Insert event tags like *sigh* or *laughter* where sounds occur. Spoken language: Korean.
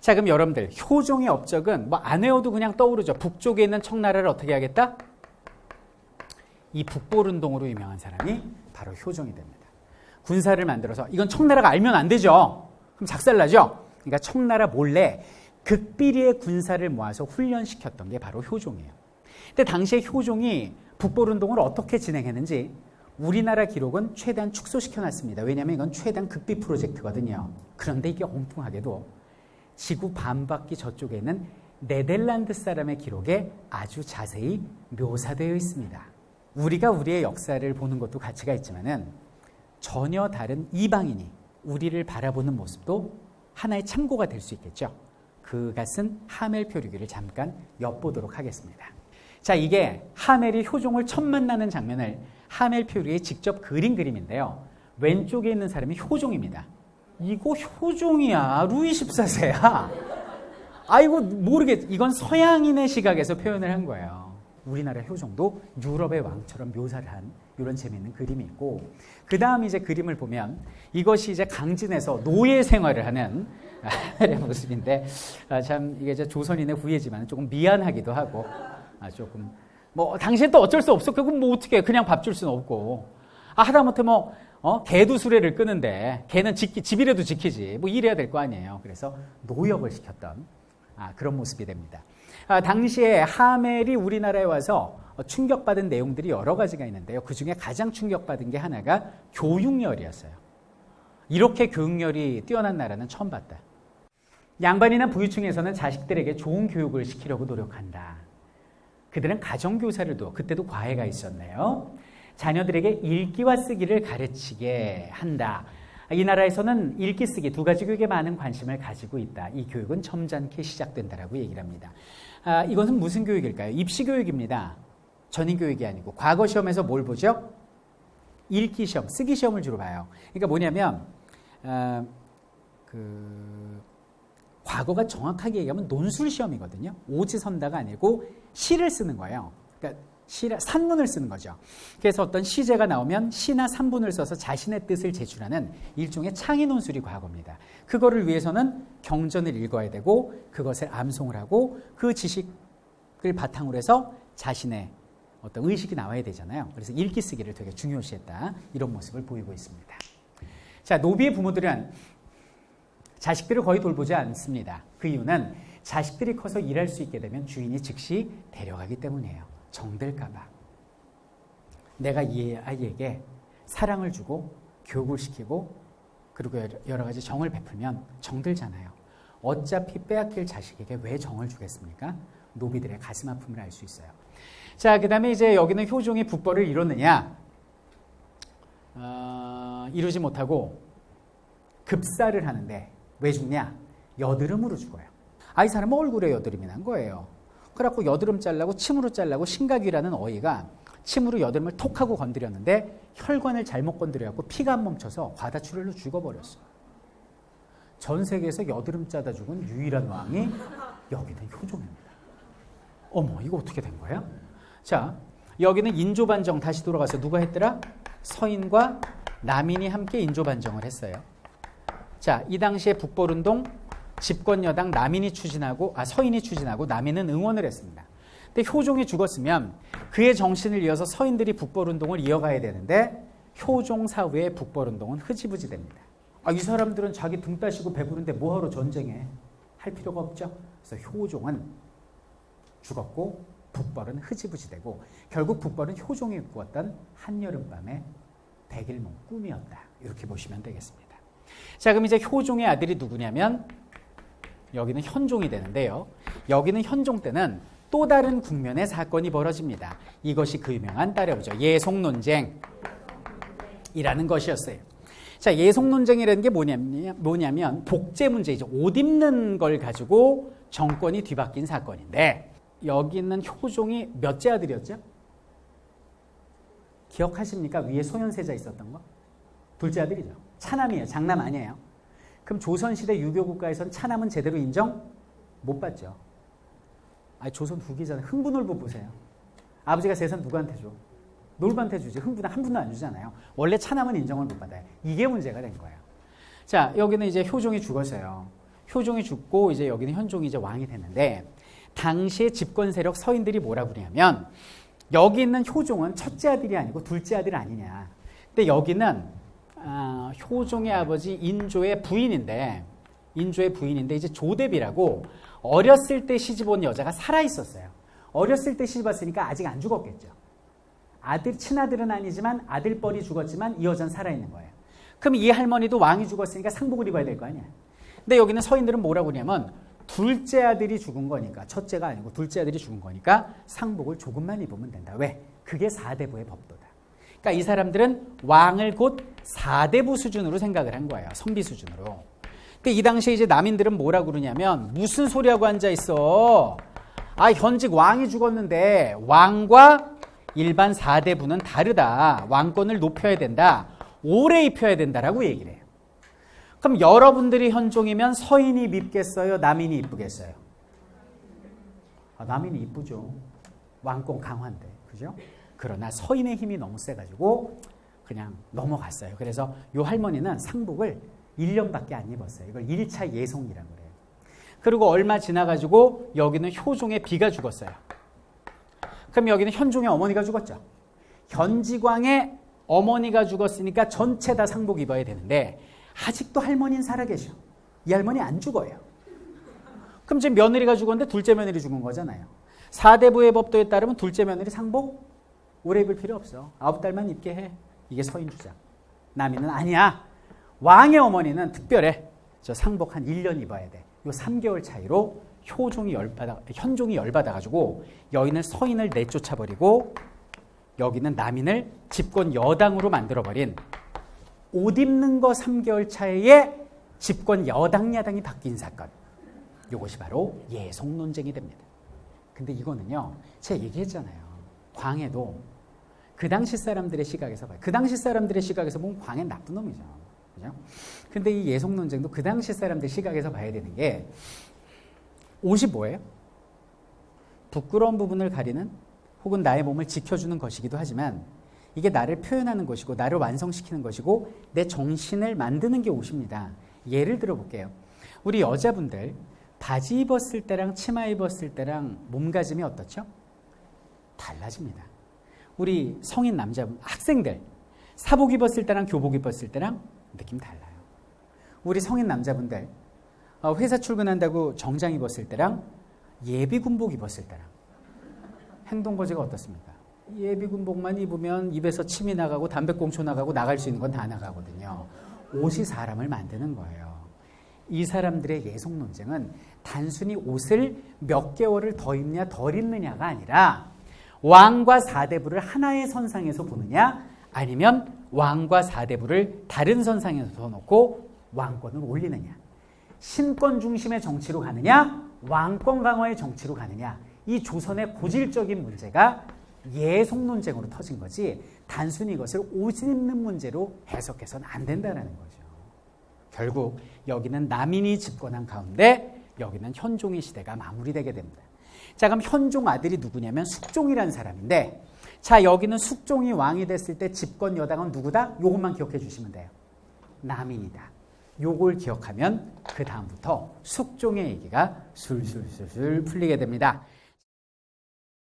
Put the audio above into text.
자, 그럼 여러분들 효종의 업적은 뭐 안 외워도 그냥 떠오르죠. 북쪽에 있는 청나라를 어떻게 하겠다? 이 북보른동으로 유명한 사람이 바로 효종이 됩니다. 군사를 만들어서 이건 청나라가 알면 안 되죠. 그럼 작살나죠. 그러니까 청나라 몰래 극비리의 군사를 모아서 훈련시켰던 게 바로 효종이에요. 근데 당시에 효종이 북보른동을 어떻게 진행했는지 우리나라 기록은 최대한 축소시켜 놨습니다. 왜냐하면 이건 최대한 극비 프로젝트거든요. 그런데 이게 엉뚱하게도 지구 반바퀴 저쪽에 있는 네덜란드 사람의 기록에 아주 자세히 묘사되어 있습니다. 우리가 우리의 역사를 보는 것도 가치가 있지만은 전혀 다른 이방인이 우리를 바라보는 모습도 하나의 참고가 될 수 있겠죠. 그것은 하멜 표류기를 잠깐 엿보도록 하겠습니다. 자, 이게 하멜이 효종을 처음 만나는 장면을 하멜 표류에 직접 그린 그림인데요. 왼쪽에 있는 사람이 효종입니다. 이거 효종이야. 루이 14세야. 아이고, 모르겠, 이건 서양인의 시각에서 표현을 한 거예요. 우리나라 효종도 유럽의 왕처럼 묘사를 한 이런 재미있는 그림이 있고, 그 다음 이제 그림을 보면 이것이 이제 강진에서 노예 생활을 하는 *laughs* 모습인데, 아, 참 이게 이제 조선인의 후예지만 조금 미안하기도 하고, 아, 조금 뭐 당시엔 또 어쩔 수 없었고 그럼 뭐 어떻게 그냥 밥 줄 수는 없고 아 하다못해 뭐 어? 개도 수레를 끄는데 개는 지키, 집이라도 지키지 뭐 이래야 될 거 아니에요. 그래서 노역을 시켰던 아, 그런 모습이 됩니다. 아, 당시에 하멜이 우리나라에 와서 충격받은 내용들이 여러 가지가 있는데요. 그 중에 가장 충격받은 게 하나가 교육열이었어요. 이렇게 교육열이 뛰어난 나라는 처음 봤다. 양반이나 부유층에서는 자식들에게 좋은 교육을 시키려고 노력한다. 그들은 가정교사를 둬 그때도 과외가 있었네요. 자녀들에게 읽기와 쓰기를 가르치게 한다. 이 나라에서는 읽기 쓰기 두 가지 교육에 많은 관심을 가지고 있다. 이 교육은 점잖게 시작된다라고 얘기를 합니다. 아, 이것은 무슨 교육일까요? 입시 교육입니다. 전인 교육이 아니고 과거 시험에서 뭘 보죠? 읽기 시험, 쓰기 시험을 주로 봐요. 그러니까 뭐냐면 어, 그 과거가 정확하게 얘기하면 논술 시험이거든요. 오지 선다가 아니고 시를 쓰는 거예요. 그러니까 시 산문을 쓰는 거죠. 그래서 어떤 시제가 나오면 시나 산문을 써서 자신의 뜻을 제출하는 일종의 창의 논술이 과거입니다. 그거를 위해서는 경전을 읽어야 되고 그것을 암송을 하고 그 지식을 바탕으로 해서 자신의 어떤 의식이 나와야 되잖아요. 그래서 읽기 쓰기를 되게 중요시했다. 이런 모습을 보이고 있습니다. 자, 노비의 부모들은 자식들을 거의 돌보지 않습니다. 그 이유는 자식들이 커서 일할 수 있게 되면 주인이 즉시 데려가기 때문이에요. 정들까봐. 내가 이 아이에게 사랑을 주고 교육을 시키고 그리고 여러 가지 정을 베풀면 정들잖아요. 어차피 빼앗길 자식에게 왜 정을 주겠습니까? 노비들의 가슴 아픔을 알 수 있어요. 자, 그 다음에 이제 여기는 효종이 북벌을 이뤘느냐? 어, 이루지 못하고 급사를 하는데 왜 죽냐? 여드름으로 죽어요. 아, 이 사람은 얼굴에 여드름이 난 거예요. 그래갖고 여드름 잘라고 침으로 잘라고 신각이라는 어이가 침으로 여드름을 톡 하고 건드렸는데 혈관을 잘못 건드려갖고 피가 안 멈춰서 과다출혈로 죽어버렸어. 전 세계에서 여드름 짜다 죽은 유일한 왕이 여기는 효종입니다. 어머, 이거 어떻게 된 거야? 자, 여기는 인조반정 다시 돌아가서 누가 했더라? 서인과 남인이 함께 인조반정을 했어요. 자, 이 당시에 북벌운동 집권 여당 남인이 추진하고 아 서인이 추진하고 남인은 응원을 했습니다. 근데 효종이 죽었으면 그의 정신을 이어서 서인들이 북벌 운동을 이어가야 되는데 효종 사후에 북벌 운동은 흐지부지 됩니다. 아, 이 사람들은 자기 등 따시고 배부른데 뭐하러 전쟁해? 할 필요가 없죠. 그래서 효종은 죽었고 북벌은 흐지부지 되고 결국 북벌은 효종이 꾸었던 한여름밤의 백일몽 꿈이었다. 이렇게 보시면 되겠습니다. 자, 그럼 이제 효종의 아들이 누구냐면 여기는 현종이 되는데요. 여기는 현종 때는 또 다른 국면의 사건이 벌어집니다. 이것이 그 유명한 따려보죠. 예속논쟁이라는 것이었어요. 자, 예속논쟁이라는 게 뭐냐면, 뭐냐면 복제 문제이죠. 옷 입는 걸 가지고 정권이 뒤바뀐 사건인데 여기는 효종이 몇째 아들이었죠? 기억하십니까? 위에 소현세자 있었던 거? 둘째 아들이죠. 차남이에요. 장남 아니에요. 그럼 조선시대 유교 국가에서는 차남은 제대로 인정 못 받죠. 아 조선 후기잖아요. 흥부놀부 보세요. 아버지가 재산 누구한테 줘? 놀부한테 주지. 흥부는 한 분도 안 주잖아요. 원래 차남은 인정을 못 받아요. 이게 문제가 된 거예요. 자, 여기는 이제 효종이 죽었어요. 효종이 죽고 이제 여기는 현종이 이제 왕이 됐는데 당시에 집권 세력 서인들이 뭐라 그러냐면 여기 있는 효종은 첫째 아들이 아니고 둘째 아들 아니냐. 근데 여기는 아, 효종의 아버지 인조의 부인인데 인조의 부인인데 이제 조대비라고 어렸을 때 시집 온 여자가 살아 있었어요. 어렸을 때 시집 왔으니까 아직 안 죽었겠죠. 아들 친아들은 아니지만 아들뻘이 죽었지만 이 여자는 살아 있는 거예요. 그럼 이 할머니도 왕이 죽었으니까 상복을 입어야 될 거 아니야. 근데 여기는 서인들은 뭐라고 그러냐면 둘째 아들이 죽은 거니까 첫째가 아니고 둘째 아들이 죽은 거니까 상복을 조금만 입으면 된다. 왜? 그게 사대부의 법도다. 그러니까 이 사람들은 왕을 곧 사대부 수준으로 생각을 한 거예요. 선비 수준으로. 근데 이 당시에 이제 남인들은 뭐라고 그러냐면 무슨 소리하고 앉아 있어? 아 현직 왕이 죽었는데 왕과 일반 사대부는 다르다. 왕권을 높여야 된다. 오래 입혀야 된다라고 얘기를 해요. 그럼 여러분들이 현종이면 서인이 밉겠어요? 남인이 이쁘겠어요? 아, 남인이 이쁘죠. 왕권 강화인데. 그죠? 그러나 서인의 힘이 너무 세가지고 그냥 넘어갔어요. 그래서 요 할머니는 상복을 1년밖에 안 입었어요. 이걸 1차 예송이라고 그래요. 그리고 얼마 지나가지고 여기는 효종의 비가 죽었어요. 그럼 여기는 현종의 어머니가 죽었죠. 현지광의 어머니가 죽었으니까 전체 다 상복 입어야 되는데 아직도 할머니는 살아계셔. 이 할머니 안 죽어요. 그럼 지금 며느리가 죽었는데 둘째 며느리 죽은 거잖아요. 사대부의 법도에 따르면 둘째 며느리 상복 오래 입을 필요 없어. 아홉 달만 입게 해. 이게 서인 주장. 남이는 아니야. 왕의 어머니는 특별해. 저 상복 한 1년 입어야 돼. 요 3개월 차이로 효종이 열받아, 현종이 열받아가지고 여인을 서인을 내쫓아버리고 여기는 남인을 집권 여당으로 만들어버린 옷 입는 거 3개월 차이에 집권 여당 야당이 바뀐 사건. 이것이 바로 예속 논쟁이 됩니다. 근데 이거는요, 제가 얘기했잖아요. 광해도 그 당시 사람들의 시각에서 봐요. 그 당시 사람들의 시각에서 보면 광해 나쁜 놈이죠. 그죠? 근데 이 예속 논쟁도 그 당시 사람들 시각에서 봐야 되는 게 옷이 뭐예요? 부끄러운 부분을 가리는 혹은 나의 몸을 지켜주는 것이기도 하지만 이게 나를 표현하는 것이고 나를 완성시키는 것이고 내 정신을 만드는 게 옷입니다. 예를 들어 볼게요. 우리 여자분들 바지 입었을 때랑 치마 입었을 때랑 몸가짐이 어떻죠? 달라집니다. 우리 성인 남자 학생들 사복 입었을 때랑 교복 입었을 때랑 느낌 달라요. 우리 성인 남자분들 어, 회사 출근한다고 정장 입었을 때랑 예비 군복 입었을 때랑 행동 거지가 어떻습니까? 예비 군복만 입으면 입에서 침이 나가고 담배꽁초 나가고 나갈 수 있는 건 다 나가거든요. 옷이 사람을 만드는 거예요. 이 사람들의 예속 논쟁은 단순히 옷을 몇 개월을 더 입냐 덜 입느냐가 아니라 왕과 사대부를 하나의 선상에서 보느냐 아니면 왕과 사대부를 다른 선상에서 놓고 왕권을 올리느냐 신권 중심의 정치로 가느냐 왕권 강화의 정치로 가느냐 이 조선의 고질적인 문제가 예속 논쟁으로 터진 거지 단순히 이것을 옷 입는 문제로 해석해서는 안 된다는 거죠. 결국 여기는 남인이 집권한 가운데 여기는 현종의 시대가 마무리되게 됩니다. 자 그럼 현종 아들이 누구냐면 숙종이라는 사람인데 자 여기는 숙종이 왕이 됐을 때 집권 여당은 누구다? 요것만 기억해 주시면 돼요. 남인이다. 요걸 기억하면 그 다음부터 숙종의 얘기가 술술술술 풀리게 됩니다.